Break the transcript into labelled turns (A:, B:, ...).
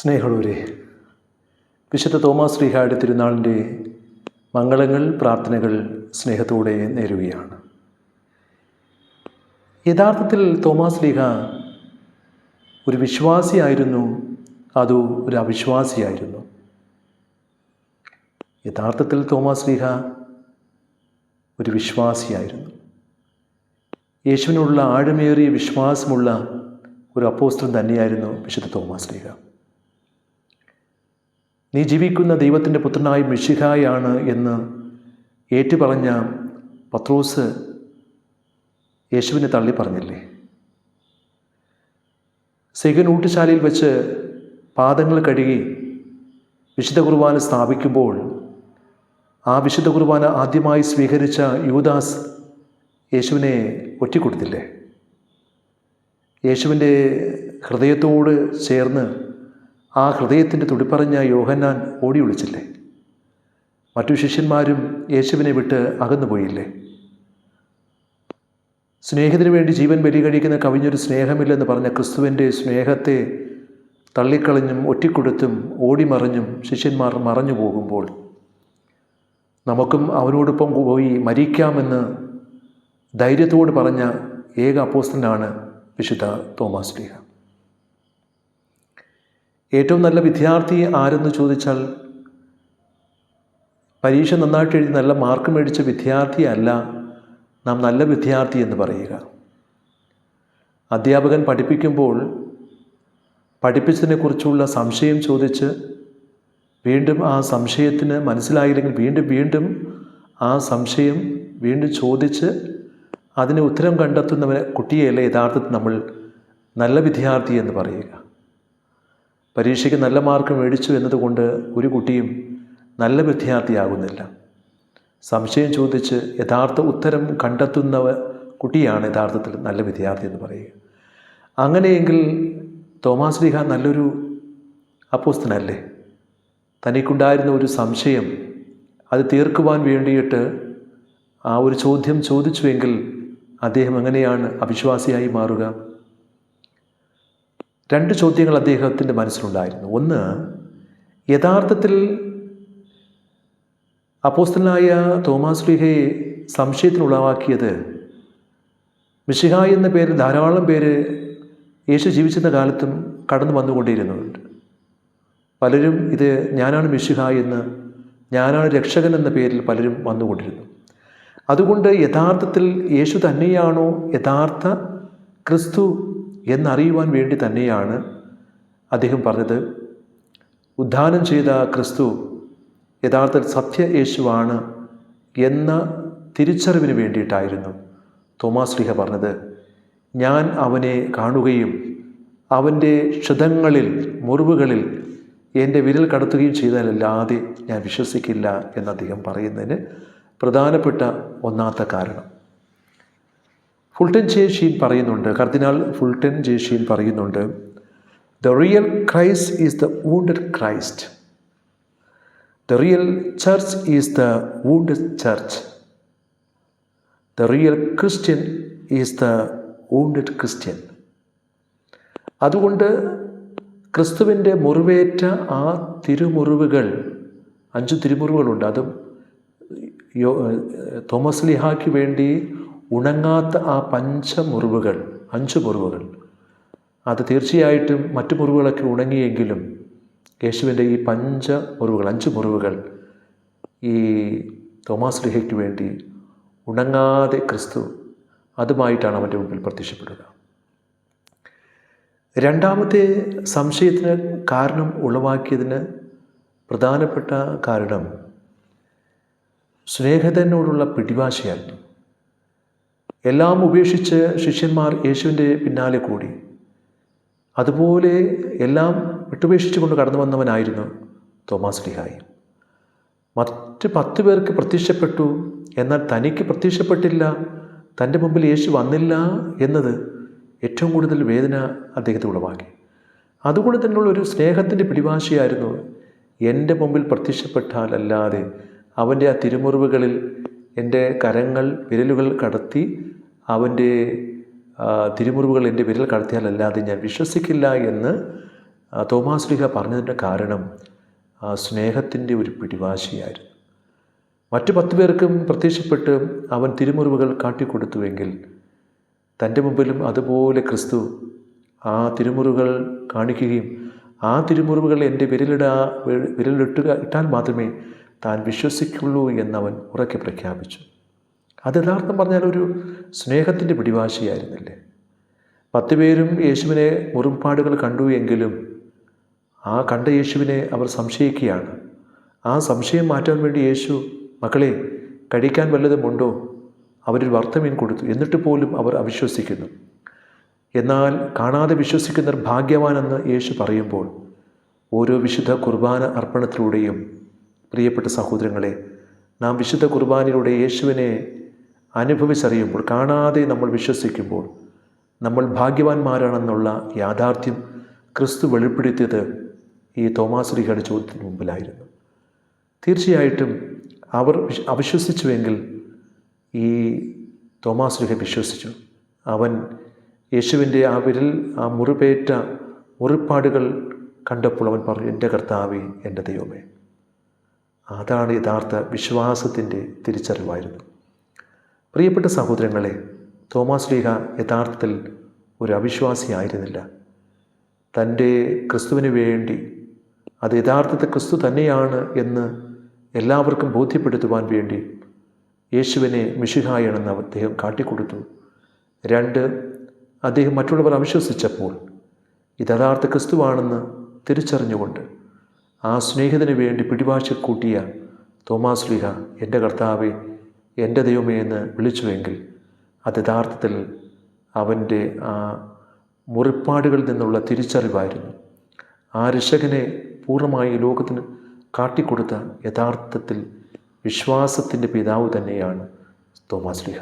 A: സ്നേഹമുള്ളവരെ വിശുദ്ധ തോമസ് ശ്രീഹായുടെ തിരുനാളിന്റെ മംഗളങ്ങൾ പ്രാർത്ഥനകൾ സ്നേഹത്തോടെ നേരുകയാണ്. യഥാർത്ഥത്തിൽ തോമസ് ലീഹ ഒരു വിശ്വാസിയായിരുന്നു അതോ ഒരു അവിശ്വാസിയായിരുന്നു? യഥാർത്ഥത്തിൽ തോമസ് ലീഹ ഒരു വിശ്വാസിയായിരുന്നു. യേശുവിനുള്ള ആഴമേറിയ വിശ്വാസമുള്ള ഒരു അപ്പോസ്തലൻ തന്നെയായിരുന്നു വിശുദ്ധ തോമസ് ലീഹ. നീ ജീവിക്കുന്ന ദൈവത്തിന്റെ പുത്രനായ മിഷിഹായാണ് എന്ന് ഏറ്റുപറഞ്ഞ പത്രോസ് യേശുവിനെ തള്ളി പറഞ്ഞില്ലേ? സെഗൻ ഊട്ടുശാലയിൽ വെച്ച് പാദങ്ങൾ കഴുകി വിശുദ്ധ കുർബാന സ്ഥാപിക്കുമ്പോൾ ആ വിശുദ്ധ കുർബാന ആദ്യമായി സ്വീകരിച്ച യൂദാസ് യേശുവിനെ ഒറ്റിക്കൊടുത്തില്ലേ? യേശുവിന്റെ ഹൃദയത്തോട് ചേർന്ന് ആ ഹൃദയത്തിന്റെ തുടിപ്പറഞ്ഞ യോഹന്നാൻ ഓടി ഒളിച്ചില്ലേ മറ്റു ശിഷ്യന്മാരും യേശുവിനെ വിട്ട് അകന്നു പോയില്ലേ? സ്നേഹത്തിന് വേണ്ടി ജീവൻ ബലി കഴിക്കുന്ന കവിഞ്ഞൊരു സ്നേഹമില്ലെന്ന് പറഞ്ഞ ക്രിസ്തുവിന്റെ സ്നേഹത്തെ തള്ളിക്കളഞ്ഞും ഒറ്റിക്കൊടുത്തും ഓടിമറിഞ്ഞും ശിഷ്യന്മാർ മറഞ്ഞു പോകുമ്പോൾ നമുക്കും അവനോടൊപ്പം പോയി മരിക്കാമെന്ന് ധൈര്യത്തോട് പറഞ്ഞ ഏക അപ്പോസ്റ്റനാണ് വിശുദ്ധ തോമാസ് ലീഹ ഏറ്റവും നല്ല വിദ്യാർത്ഥി ആരെന്ന് ചോദിച്ചാൽ പരീക്ഷ നന്നായിട്ട് എഴുതി നല്ല മാർക്ക് മേടിച്ച വിദ്യാർത്ഥിയല്ല നാം നല്ല വിദ്യാർത്ഥി എന്ന് പറയുക. അധ്യാപകൻ പഠിപ്പിക്കുമ്പോൾ പഠിപ്പിച്ചതിനെക്കുറിച്ചുള്ള സംശയം ചോദിച്ച് വീണ്ടും ആ സംശയത്തിന് മനസ്സിലായില്ലെങ്കിൽ വീണ്ടും വീണ്ടും ആ സംശയം വീണ്ടും ചോദിച്ച് അതിന് ഉത്തരം കണ്ടെത്തുന്നവനെ കുട്ടിയെയല്ല യഥാർത്ഥത്തിൽ നമ്മൾ നല്ല വിദ്യാർത്ഥി എന്ന് പറയുക. പരീക്ഷയ്ക്ക് നല്ല മാർക്ക് മേടിച്ചു എന്നതുകൊണ്ട് ഒരു കുട്ടിയും നല്ല വിദ്യാർത്ഥിയാകുന്നില്ല. സംശയം ചോദിച്ച് യഥാർത്ഥ ഉത്തരം കണ്ടെത്തുന്നവ കുട്ടിയാണ് യഥാർത്ഥത്തിൽ നല്ല വിദ്യാർത്ഥി എന്ന് പറയുക. അങ്ങനെയെങ്കിൽ തോമാസ് ലീഹ നല്ലൊരു അപ്പോസ്തനല്ലേ തനിക്കുണ്ടായിരുന്ന ഒരു സംശയം അത് തീർക്കുവാൻ വേണ്ടിയിട്ട് ആ ഒരു ചോദ്യം ചോദിച്ചുവെങ്കിൽ അദ്ദേഹം എങ്ങനെയാണ് അവിശ്വാസിയായി മാറുക? രണ്ട് ചോദ്യങ്ങൾ അദ്ദേഹത്തിന്റെ മനസ്സിലുണ്ടായിരുന്നു. ഒന്ന് യഥാർത്ഥത്തിൽ അപ്പോസ്റ്റലായ തോമാസ് ലീഹയെ സംശയത്തിനുളവാക്കിയത് മിഷിഹ എന്ന പേര് ധാരാളം പേര് യേശു ജീവിച്ചിരുന്ന കാലത്തും കടന്നു വന്നുകൊണ്ടിരുന്നുണ്ട് പലരും ഇത് ഞാനാണ് മിഷിഹ എന്ന് ഞാനാണ് രക്ഷകൻ എന്ന പേരിൽ പലരും വന്നുകൊണ്ടിരുന്നു. അതുകൊണ്ട് യഥാർത്ഥത്തിൽ യേശു തന്നെയാണോ യഥാർത്ഥ ക്രിസ്തു എന്നറിയുവാൻ വേണ്ടി തന്നെയാണ് അദ്ദേഹം പറഞ്ഞത്. ഉദ്ധാനം ചെയ്ത ക്രിസ്തു യഥാർത്ഥ സത്യ യേശുവാണ് എന്ന തിരിച്ചറിവിന് വേണ്ടിയിട്ടായിരുന്നു തോമാസ് ലിഹ പറഞ്ഞത്. ഞാൻ അവനെ കാണുകയും അവന്റെ ക്ഷതങ്ങളിൽ മുറിവുകളിൽ എന്റെ വിരൽ കടത്തുകയും ചെയ്താലല്ലാതെ ഞാൻ വിശ്വസിക്കില്ല എന്ന് അദ്ദേഹം പറയുന്നതിന് പ്രധാനപ്പെട്ട ഒന്നാമത്തെ കാരണം. ഫുൾട്ടൻ ജേഷീൻ പറയുന്നുണ്ട് കർദിനാൾ ഫുൾട്ടൻ ജേഷീൻ പറയുന്നുണ്ട് the real Christ is the wounded Christ the real church is the wounded church the real Christian is the wounded Christian അതുകൊണ്ട് ക്രിസ്തുവിന്റെ മുറിവേറ്റ ആ തിരുമുറിവുകൾ അഞ്ച് തിരുമുറിവുകളുണ്ട്. അതും തോമസ് ലിഹായ്ക്ക് വേണ്ടി ഉണങ്ങാത്ത ആ പഞ്ചമുറിവുകൾ അഞ്ച് മുറിവുകൾ അത് തീർച്ചയായിട്ടും മറ്റു മുറിവുകളൊക്കെ ഉണങ്ങിയെങ്കിലും യേശുവിന്റെ ഈ പഞ്ച മുറിവുകൾ അഞ്ച് മുറിവുകൾ ഈ തോമാസ് ലിഹയ്ക്ക് വേണ്ടി ഉണങ്ങാതെ ക്രിസ്തു അതുമായിട്ടാണ് അവന്റെ മുമ്പിൽ പ്രത്യക്ഷപ്പെടുക. രണ്ടാമത്തെ സംശയത്തിന് കാരണം ഉളവാക്കിയതിന് പ്രധാനപ്പെട്ട കാരണം സ്നേഹിതനോടുള്ള പിടിവാശയായിരുന്നു. എല്ലാം ഉപേക്ഷിച്ച് ശിഷ്യന്മാർ യേശുവിന്റെ പിന്നാലെ കൂടി. അതുപോലെ എല്ലാം വിട്ടുപേക്ഷിച്ചുകൊണ്ട് കടന്നു വന്നവനായിരുന്നു തോമാസ് ലിഹായി. മറ്റ് പത്ത് പേർക്ക് പ്രത്യക്ഷപ്പെട്ടു. എന്നാൽ തനിക്ക് പ്രത്യക്ഷപ്പെട്ടില്ല. തന്റെ മുമ്പിൽ യേശു വന്നില്ല എന്നത് ഏറ്റവും കൂടുതൽ വേദന അദ്ദേഹത്തെ ഉളവാക്കി. അതുകൊണ്ട് തന്നെയുള്ള ഒരു സ്നേഹത്തിന്റെ പിടിവാശിയായിരുന്നു എന്റെ മുമ്പിൽ പ്രത്യക്ഷപ്പെട്ടാലല്ലാതെ അവന്റെ ആ തിരുമുറിവുകളിൽ എന്റെ കരങ്ങൾ വിരലുകൾ കടത്തി അവന്റെ തിരുമുറിവുകൾ എന്റെ വിരൽ കടത്തിയാലല്ലാതെ ഞാൻ വിശ്വസിക്കില്ല എന്ന് ആ, തോമാസ് ലീഹ പറഞ്ഞതിന്റെ കാരണം സ്നേഹത്തിന്റെ ഒരു പിടിവാശിയായിരുന്നു. മറ്റു പത്ത് പേർക്കും പ്രത്യക്ഷപ്പെട്ട് അവൻ തിരുമുറിവുകൾ കാട്ടിക്കൊടുത്തുവെങ്കിൽ തന്റെ മുമ്പിലും അതുപോലെ ക്രിസ്തു ആ തിരുമുറിവുകൾ കാണിക്കുകയും ആ തിരുമുറിവുകൾ എന്റെ വിരലിടാ വിരലിട്ടുക ഇട്ടാൽ മാത്രമേ താൻ വിശ്വസിക്കുള്ളൂ എന്നവൻ ഉറക്കെ പ്രഖ്യാപിച്ചു. അത് യഥാർത്ഥം പറഞ്ഞാൽ ഒരു സ്നേഹത്തിന്റെ പിടിവാശിയായിരുന്നില്ലേ? പത്ത് പേരും യേശുവിനെ മുറിപ്പാടുകൾ കണ്ടു എങ്കിലും ആ കണ്ട യേശുവിനെ അവർ സംശയിക്കുകയാണ്. ആ സംശയം മാറ്റാൻ വേണ്ടി യേശു മക്കളെ കഴിക്കാൻ വല്ലതുമുണ്ടോ അവരൊരു വർത്തമീൻ കൊടുത്തു. എന്നിട്ട് പോലും അവർ അവിശ്വസിക്കുന്നു. എന്നാൽ കാണാതെ വിശ്വസിക്കുന്നവർ ഭാഗ്യവാനെന്ന് യേശു പറയുമ്പോൾ ഓരോ വിശുദ്ധ കുർബാന അർപ്പണത്തിലൂടെയും പ്രിയപ്പെട്ട സഹോദരങ്ങളെ നാം വിശുദ്ധ കുർബാനയിലൂടെ യേശുവിനെ അനുഭവിച്ചറിയുമ്പോൾ കാണാതെ നമ്മൾ വിശ്വസിക്കുമ്പോൾ നമ്മൾ ഭാഗ്യവാന്മാരാണെന്നുള്ള യാഥാർത്ഥ്യം ക്രിസ്തു വെളിപ്പെടുത്തിയത് ഈ തോമാസ് ലീഗയുടെ ചോദ്യത്തിന് മുമ്പിലായിരുന്നു. തീർച്ചയായിട്ടും അവർ വിശ്- അവിശ്വസിച്ചുവെങ്കിൽ ഈ തോമാസ് ലീഹ വിശ്വസിച്ചു. അവൻ യേശുവിന്റെ ആ വിരൽ ആ മുറിവേറ്റ മുറിപ്പാടുകൾ കണ്ടപ്പോൾ അവൻ പറഞ്ഞു എന്റെ കർത്താവേ എന്റെ ദൈവമേ. അതാണ് യഥാർത്ഥ വിശ്വാസത്തിന്റെ തിരിച്ചറിവായിരുന്നു. പ്രിയപ്പെട്ട സഹോദരങ്ങളെ തോമസ് ലീഹ യഥാർത്ഥത്തിൽ ഒരു അവിശ്വാസിയായിരുന്നില്ല തന്റെ ക്രിസ്തുവിന് വേണ്ടി അത് യഥാർത്ഥത്തെ ക്രിസ്തു തന്നെയാണ് എന്ന് എല്ലാവർക്കും ബോധ്യപ്പെടുത്തുവാൻ വേണ്ടി യേശുവിനെ മിഷിഹായണെന്ന് അദ്ദേഹം കാട്ടിക്കൊടുത്തു. രണ്ട് അദ്ദേഹം മറ്റുള്ളവർ അവിശ്വസിച്ചപ്പോൾ ഇത് യഥാർത്ഥ ക്രിസ്തുവാണെന്ന് തിരിച്ചറിഞ്ഞുകൊണ്ട് ആ സ്നേഹിതന് വേണ്ടി പിടിവാശ കൂട്ടിയ തോമാസ് ലിഹ എന്റെ കർത്താവെ എന്റെ ദൈവമേ എന്ന് വിളിച്ചുവെങ്കിൽ അത് യഥാർത്ഥത്തിൽ അവന്റെ ആ മുറിപ്പാടുകളിൽ നിന്നുള്ള തിരിച്ചറിവായിരുന്നു. ആ രക്ഷകനെ പൂർണമായി ലോകത്തിന് കാട്ടിക്കൊടുത്ത യഥാർത്ഥത്തിൽ വിശ്വാസത്തിന്റെ പിതാവ് തന്നെയാണ് തോമാസ് ലീഹ.